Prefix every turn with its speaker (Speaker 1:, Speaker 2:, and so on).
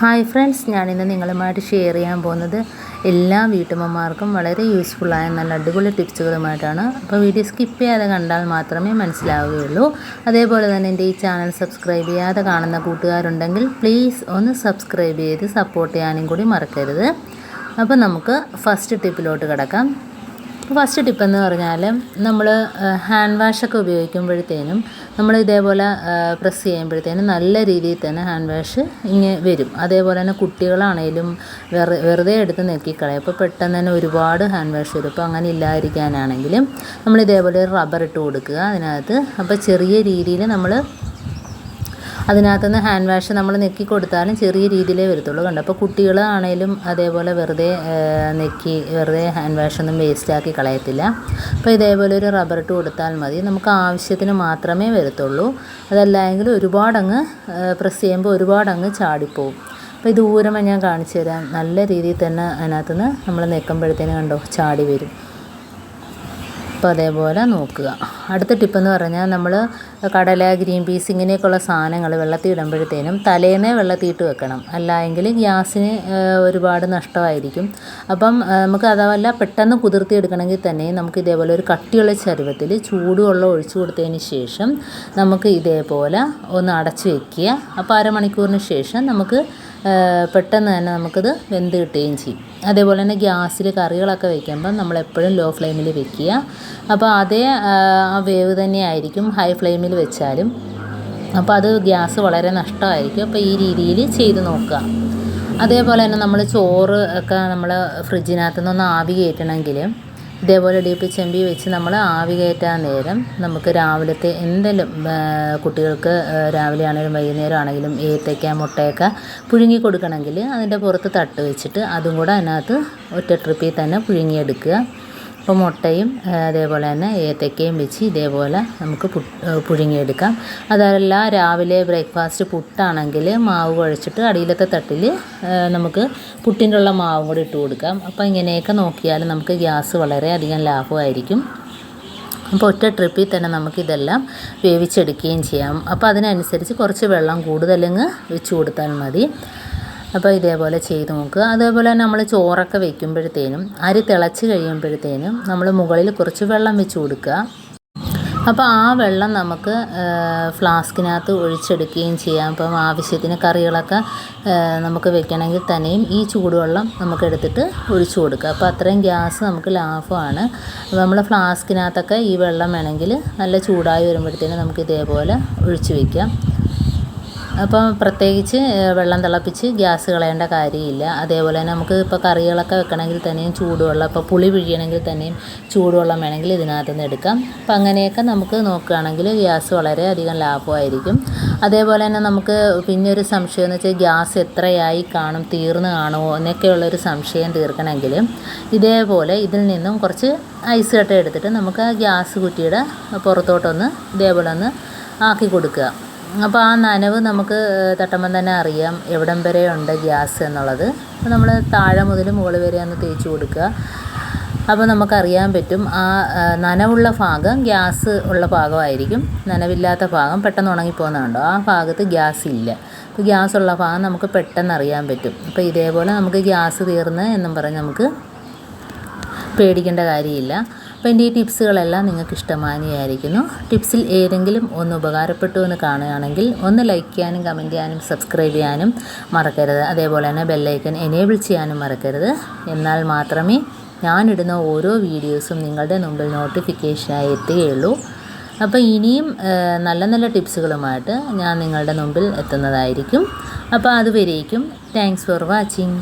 Speaker 1: Hi friends ഞാനിന്ന് നിങ്ങളുമായിട്ട് share ചെയ്യാൻ പോകുന്നത് എല്ലാ വീട്ടമ്മമാർക്കും വളരെ യൂസ്ഫുള്ളായ നല്ല അടിപൊളി ടിപ്സുകളുമായിട്ടാണ് അപ്പോൾ വീഡിയോ സ്കിപ്പ് ചെയ്യാതെ കണ്ടാൽ മാത്രമേ മനസ്സിലാവുകയുള്ളൂ. അതേപോലെ തന്നെ എന്റെ ഈ ചാനൽ സബ്സ്ക്രൈബ് ചെയ്യാതെ കാണുന്ന കൂട്ടുകാരുണ്ടെങ്കിൽ പ്ലീസ് ഒന്ന് സബ്സ്ക്രൈബ് ചെയ്ത് സപ്പോർട്ട് ചെയ്യാനും കൂടി മറക്കരുത്. അപ്പോൾ നമുക്ക് ഫസ്റ്റ് ടിപ്പിലോട്ട് കിടക്കാം. ഫസ്റ്റ് ടിപ്പ് എന്ന് പറഞ്ഞാൽ നമ്മൾ ഹാൻഡ് വാഷൊക്കെ ഉപയോഗിക്കുമ്പോഴത്തേനും നമ്മൾ ഇതേപോലെ പ്രസ് ചെയ്യുമ്പോഴത്തേനും നല്ല രീതിയിൽ തന്നെ ഹാൻഡ് വാഷ് ഇങ്ങനെ വരും. അതേപോലെ തന്നെ കുട്ടികളാണേലും വെറു വെറുതെ എടുത്ത് നെക്കിക്കളയും അപ്പോൾ പെട്ടെന്ന് തന്നെ ഒരുപാട് ഹാൻഡ് വാഷ് വരും. അപ്പോൾ അങ്ങനെ ഇല്ലാതിരിക്കാനാണെങ്കിലും നമ്മൾ ഇതേപോലെ റബ്ബർ ഇട്ട് കൊടുക്കുക അതിനകത്ത്. അപ്പോൾ ചെറിയ രീതിയിൽ നമ്മൾ അതിനകത്തുനിന്ന് ഹാൻഡ് വാഷ് നമ്മൾ നെക്കി കൊടുത്താലും ചെറിയ രീതിയിലേ വരത്തുള്ളൂ. കണ്ടോ? അപ്പോൾ കുട്ടികളാണേലും അതേപോലെ വെറുതെ നെക്കി വെറുതെ ഹാൻഡ് വാഷൊന്നും വേസ്റ്റാക്കി കളയത്തില്ല. അപ്പോൾ ഇതേപോലെ ഒരു റബ്ബർ ഇട്ട് കൊടുത്താൽ മതി. നമുക്ക് ആവശ്യത്തിന് മാത്രമേ വരത്തുള്ളൂ. അതല്ലെങ്കിൽ ഒരുപാടങ്ങ് പ്രസ് ചെയ്യുമ്പോൾ ഒരുപാടങ്ങ് ചാടിപ്പോവും. അപ്പോൾ ഇത് ഊരമ ഞാൻ കാണിച്ചു തരാം. നല്ല രീതിയിൽ തന്നെ അതിനകത്തുനിന്ന് നമ്മൾ നിൽക്കുമ്പോഴത്തേനും കണ്ടോ ചാടി വരും. അപ്പോൾ അതേപോലെ നോക്കുക. അടുത്ത ടിപ്പെന്ന് പറഞ്ഞാൽ നമ്മൾ കടല ഗ്രീൻ പീസ് ഇങ്ങനെയൊക്കെയുള്ള സാധനങ്ങൾ വെള്ളത്തിൽ ഇടുമ്പോഴത്തേനും തലേന്നേ വെള്ളത്തിൽ ഇട്ട് വെക്കണം. അല്ല എങ്കിൽ ഗ്യാസിന് ഒരുപാട് നഷ്ടമായിരിക്കും. അപ്പം നമുക്ക് അതല്ല പെട്ടെന്ന് കുതിർത്തി എടുക്കണമെങ്കിൽ തന്നെ നമുക്ക് ഇതേപോലെ ഒരു കട്ടിയുള്ള ചരുവത്തിൽ ചൂടുവെള്ളം ഒഴിച്ചു കൊടുത്തതിന് ശേഷം നമുക്ക് ഇതേപോലെ ഒന്ന് അടച്ചു വയ്ക്കുക അപ്പോൾ അരമണിക്കൂറിന് ശേഷം നമുക്ക് പെട്ടെന്ന് തന്നെ നമുക്കത് വെന്ത് കിട്ടുകയും ചെയ്യും. അതേപോലെ തന്നെ ഗ്യാസിൽ കറികളൊക്കെ വയ്ക്കുമ്പം നമ്മളെപ്പോഴും ലോ ഫ്ലെയിമിൽ വെക്കുക. അപ്പോൾ അതേ വേവ് തന്നെ ആയിരിക്കും ഹൈ ഫ്ലെയിമിൽ വെച്ചാലും. അപ്പോൾ അത് ഗ്യാസ് വളരെ നഷ്ടമായിരിക്കും. അപ്പോൾ ഈ രീതിയിൽ ചെയ്ത് നോക്കുക. അതേപോലെ തന്നെ നമ്മൾ ചോറ് ഒക്കെ നമ്മൾ ഫ്രിഡ്ജിനകത്തു നിന്നൊന്ന് ആവി കയറ്റണമെങ്കിൽ ഇതേപോലെ ഡീപ്പ് ചെമ്പി വെച്ച് നമ്മൾ ആവി കയറ്റാൻ നേരം നമുക്ക് രാവിലത്തെ എന്തെങ്കിലും കുട്ടികൾക്ക് രാവിലെ ആണെങ്കിലും വൈകുന്നേരം ആണെങ്കിലും ഏത്തയ്ക്ക മുട്ടയൊക്കെ പുഴുങ്ങി കൊടുക്കണമെങ്കിൽ അതിന്റെ പുറത്ത് തട്ട് വെച്ചിട്ട് അതും കൂടെ അതിനകത്ത് ഒറ്റ ട്രിപ്പിൽ തന്നെ പുഴുങ്ങിയെടുക്കുക. അപ്പോൾ മുട്ടയും അതേപോലെ തന്നെ ഏത്തക്കയും വെച്ച് ഇതേപോലെ നമുക്ക് പുഴുങ്ങിയെടുക്കാം. അതല്ല രാവിലെ ബ്രേക്ക്ഫാസ്റ്റ് പുട്ടാണെങ്കിൽ മാവ് കുഴച്ചിട്ട് അടിയിലത്തെ തട്ടിൽ നമുക്ക് പുട്ടിന്റെ ഉള്ള മാവും കൂടി ഇട്ട് കൊടുക്കാം. അപ്പോൾ ഇങ്ങനെയൊക്കെ നോക്കിയാൽ നമുക്ക് ഗ്യാസ് വളരെയധികം ലാഭമായിരിക്കും. അപ്പോൾ ഒറ്റ ട്രിപ്പിൽ തന്നെ നമുക്കിതെല്ലാം വേവിച്ചെടുക്കുകയും ചെയ്യാം. അപ്പോൾ അതിനനുസരിച്ച് കുറച്ച് വെള്ളം കൂടുതലങ്ങ് വെച്ച് കൊടുത്താൽ മതി. അപ്പോൾ ഇതേപോലെ ചെയ്ത് നോക്കുക. അതേപോലെ തന്നെ നമ്മൾ ചോറൊക്കെ വെക്കുമ്പോഴത്തേനും അരി തിളച്ച് കഴിയുമ്പോഴത്തേനും നമ്മൾ മുകളിൽ കുറച്ച് വെള്ളം വെച്ച് കൊടുക്കുക. അപ്പോൾ ആ വെള്ളം നമുക്ക് ഫ്ലാസ്കിനകത്ത് ഒഴിച്ചെടുക്കുകയും ചെയ്യാം. അപ്പം ആവശ്യത്തിന് കറികളൊക്കെ നമുക്ക് വെക്കണമെങ്കിൽ തന്നെയും ഈ ചൂടുവെള്ളം നമുക്ക് എടുത്തിട്ട് ഒഴിച്ചു കൊടുക്കുക. അപ്പോൾ അത്രയും ഗ്യാസ് നമുക്ക് ലാഭമാണ്. അപ്പോൾ നമ്മൾ ഫ്ലാസ്കിനകത്തൊക്കെ ഈ വെള്ളം വേണമെങ്കിൽ നല്ല ചൂടായി വരുമ്പോഴത്തേനും നമുക്ക് ഇതേപോലെ ഒഴിച്ചു വയ്ക്കാം അപ്പം പ്രത്യേകിച്ച് വെള്ളം തിളപ്പിച്ച് ഗ്യാസ് കളയേണ്ട കാര്യമില്ല. അതേപോലെ തന്നെ നമുക്ക് ഇപ്പോൾ കറികളൊക്കെ വെക്കണമെങ്കിൽ തന്നെയും ചൂടുവെള്ളം ഇപ്പോൾ പുളി പിഴിയണമെങ്കിൽ തന്നെയും ചൂടുവെള്ളം വേണമെങ്കിൽ ഇതിനകത്ത് നിന്ന് എടുക്കാം. അപ്പം അങ്ങനെയൊക്കെ നമുക്ക് നോക്കുകയാണെങ്കിൽ ഗ്യാസ് വളരെ അധികം ലാഭമായിരിക്കും. അതേപോലെ തന്നെ നമുക്ക് പിന്നെ ഒരു സംശയം എന്ന് വെച്ചാൽ ഗ്യാസ് എത്രയായി കാണും തീർന്നു കാണുമോ എന്നൊക്കെയുള്ളൊരു സംശയം തീർക്കണമെങ്കിൽ ഇതേപോലെ ഇതിൽ നിന്നും കുറച്ച് ഐസ് കട്ട എടുത്തിട്ട് നമുക്ക് ആ ഗ്യാസ് കുറ്റിയുടെ പുറത്തോട്ടൊന്ന് ഇതേപോലെ ഒന്ന് ആക്കി കൊടുക്കുക. അപ്പോൾ ആ നനവ് നമുക്ക് തട്ടുമ്പം തന്നെ അറിയാം എവിടം വരെ ഉണ്ട് ഗ്യാസ് എന്നുള്ളത്. അപ്പോൾ നമ്മൾ താഴെ മുതൽ മുകളിൽ വരെ ഒന്ന് തേച്ച് കൊടുക്കുക. അപ്പോൾ നമുക്കറിയാൻ പറ്റും ആ നനവുള്ള ഭാഗം ഗ്യാസ് ഉള്ള ഭാഗമായിരിക്കും. നനവില്ലാത്ത ഭാഗം പെട്ടെന്ന് ഉണങ്ങിപ്പോകുന്നുണ്ടോ ആ ഭാഗത്ത് ഗ്യാസ് ഇല്ല. അപ്പോൾ ഗ്യാസ് ഉള്ള ഭാഗം നമുക്ക് പെട്ടെന്ന് അറിയാൻ പറ്റും. അപ്പോൾ ഇതേപോലെ നമുക്ക് ഗ്യാസ് തീർന്ന് എന്നും പറഞ്ഞ് നമുക്ക് പേടിക്കേണ്ട കാര്യമില്ല. അപ്പോൾ എന്റെ ഈ ടിപ്സുകളെല്ലാം നിങ്ങൾക്ക് ഇഷ്ടമാനിയായിരിക്കുന്നു ടിപ്സിൽ ഏതെങ്കിലും ഒന്ന് ഉപകാരപ്പെട്ടു എന്ന് കാണുകയാണെങ്കിൽ ഒന്ന് ലൈക്ക് ചെയ്യാനും കമന്റ് ചെയ്യാനും സബ്സ്ക്രൈബ് ചെയ്യാനും മറക്കരുത്. അതേപോലെ തന്നെ ബെല്ലൈക്കൻ എനേബിൾ ചെയ്യാനും മറക്കരുത്. എന്നാൽ മാത്രമേ ഞാനിടുന്ന ഓരോ വീഡിയോസും നിങ്ങളുടെ മുമ്പിൽ നോട്ടിഫിക്കേഷനായി എത്തുകയുള്ളൂ. അപ്പോൾ ഇനിയും നല്ല നല്ല ടിപ്സുകളുമായിട്ട് ഞാൻ നിങ്ങളുടെ മുമ്പിൽ എത്തുന്നതായിരിക്കും. അപ്പോൾ അതുവരേക്കും താങ്ക്സ് ഫോർ വാച്ചിങ്